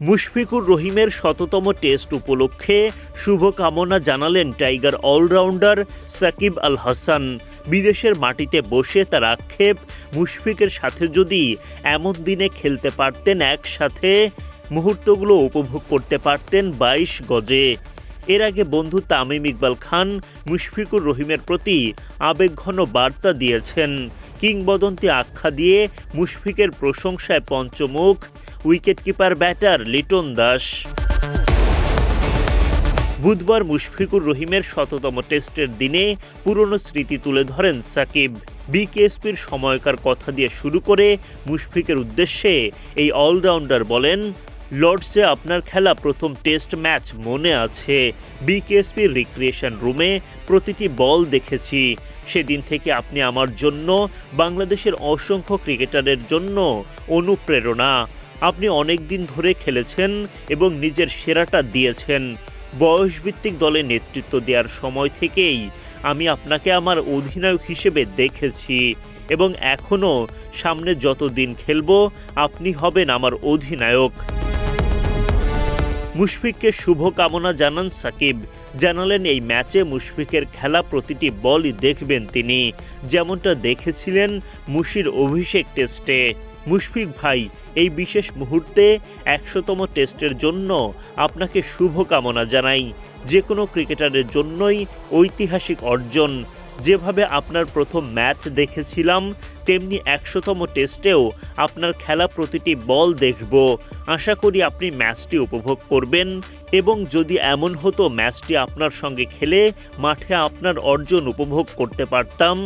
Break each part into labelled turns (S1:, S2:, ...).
S1: মুশফিকুর রহিমের শততম টেস্ট উপলক্ষে শুভকামনা জানালেন টাইগার অলরাউন্ডার সাকিব আল হাসান। বিদেশের মাটিতে বসে তার আক্ষেপ, মুশফিকের সাথে যদি এমন দিনে খেলতে পারতেন একসাথে, মুহূর্তগুলো উপভোগ করতে পারতেন বাইশ গজে। এর আগে বন্ধু তামিম ইকবাল খান মুশফিকুর রহিমের প্রতি আবেগঘন বার্তা দিয়েছেন। কিংবদন্তি আখ্যা দিয়ে মুশফিকের প্রশংসায় পঞ্চমুখ উইকেটকিপার, ব্যাটার লিটন দাস। বুধবার মুশফিকুর রহিমের শততম টেস্টের দিনে পুরনো স্মৃতি তুলে ধরেন সাকিব। বিকেএসপির সময়কার কথা দিয়ে শুরু করে মুশফিকের উদ্দেশ্যে এই অলরাউন্ডার বলেন, লর্ডসে আপনার খেলা প্রথম টেস্ট ম্যাচ মনে আছে। বিকেএসপির রিক্রিয়েশন রুমে প্রতিটি বল দেখেছি। সেদিন থেকে আপনি আমার জন্য, বাংলাদেশের অসংখ্য ক্রিকেটারের জন্য অনুপ্রেরণা। আপনি অনেক দিন ধরে খেলেছেন এবং নিজের সেরাটা দিয়েছেন। বয়সভিত্তিক দলে নেতৃত্ব দেওয়ার সময় থেকেই আমি আপনাকে আমার অধিনায়ক হিসেবে দেখেছি এবং এখনও সামনে যত দিন খেলব, আপনি হবেন আমার অধিনায়ক। মুশফিককে শুভকামনা জানান সাকিব। জানালেন, এই ম্যাচে মুশফিকের খেলা প্রতিটি বলই দেখবেন তিনি। যেমনটা দেখেছিলেন মুশির অভিষেক টেস্টে। মুশফিক ভাই, এই বিশেষ মুহূর্তে একশোতম টেস্টের জন্য আপনাকে শুভকামনা জানাই। যে কোনো ক্রিকেটারের জন্যই ঐতিহাসিক অর্জন। যেভাবে আপনার প্রথম ম্যাচ দেখেছিলাম, তেমনি একশোতম টেস্টেও আপনার খেলা প্রতিটি বল দেখব। আশা করি আপনি ম্যাচটি উপভোগ করবেন এবং যদি এমন হতো ম্যাচটি আপনার সঙ্গে খেলে মাঠে আপনার অর্জন উপভোগ করতে পারতাম।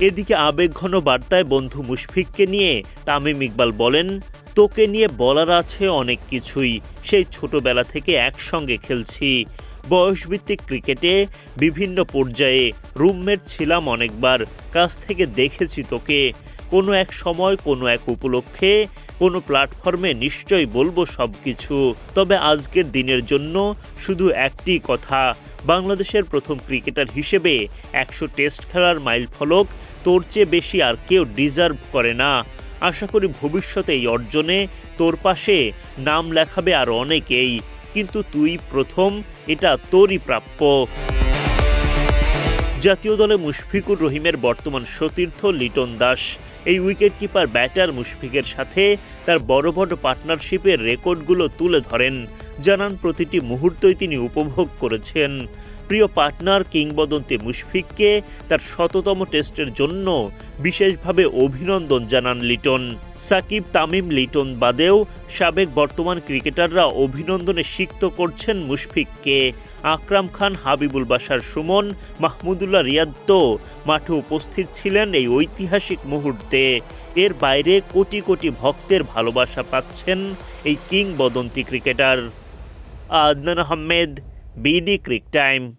S1: এদিকে আবেগঘন বার্তায় বন্ধু মুশফিককে নিয়ে তামিম ইকবাল বলেন, তোকে নিয়ে বলার আছে অনেক কিছুই। সেই ছোটবেলা থেকে একসঙ্গে খেলছি। বয়সভিত্তিক ক্রিকেটে বিভিন্ন পর্যায়ে রুমমেট ছিলাম অনেকবার। কাছ থেকে দেখেছি তোকে। কোনো এক সময়, কোনো এক উপলক্ষে, কোনো প্ল্যাটফর্মে নিশ্চয়ই বলব সব কিছু তবে আজকের দিনের জন্য শুধু একটি কথা। বাংলাদেশের প্রথম ক্রিকেটার হিসেবে একশো টেস্ট খেলার মাইল ফলক, তোর চেয়ে বেশি আর কেউ ডিজার্ভ করে না। আশা করি ভবিষ্যতে এই অর্জনে তোর পাশে নাম লেখাবে আর অনেকেই, কিন্তু তুই প্রথম, এটা তোরই প্রাপ্য। জাতীয় দলে মুশফিকুর রহিমের বর্তমান সতীর্থ লিটন দাস। এই উইকেটকিপার, ব্যাটার মুশফিকের সাথে তার বড় বড় পার্টনারশিপের রেকর্ডগুলো তুলে ধরেন। জানান, প্রতিটি মুহূর্তই তিনি উপভোগ করেছেন। প্রিয় পার্টনার কিংবদন্তি মুশফিককে তার শততম টেস্টের জন্য বিশেষভাবে অভিনন্দন জানান লিটন। সাকিব, তামিম, লিটন বাদেও সাবেক বর্তমান ক্রিকেটাররা অভিনন্দনে সিক্ত করছেন মুশফিককে। আকরাম খান, হাবিবুল বাসার সুমন, মাহমুদুল্লাহ রিয়াদ তো মাঠে উপস্থিত ছিলেন এই ঐতিহাসিক মুহূর্তে। এর বাইরে কোটি কোটি ভক্তের ভালোবাসা পাচ্ছেন এই কিংবদন্তি cricketer. Adnan Hamed B D crick time.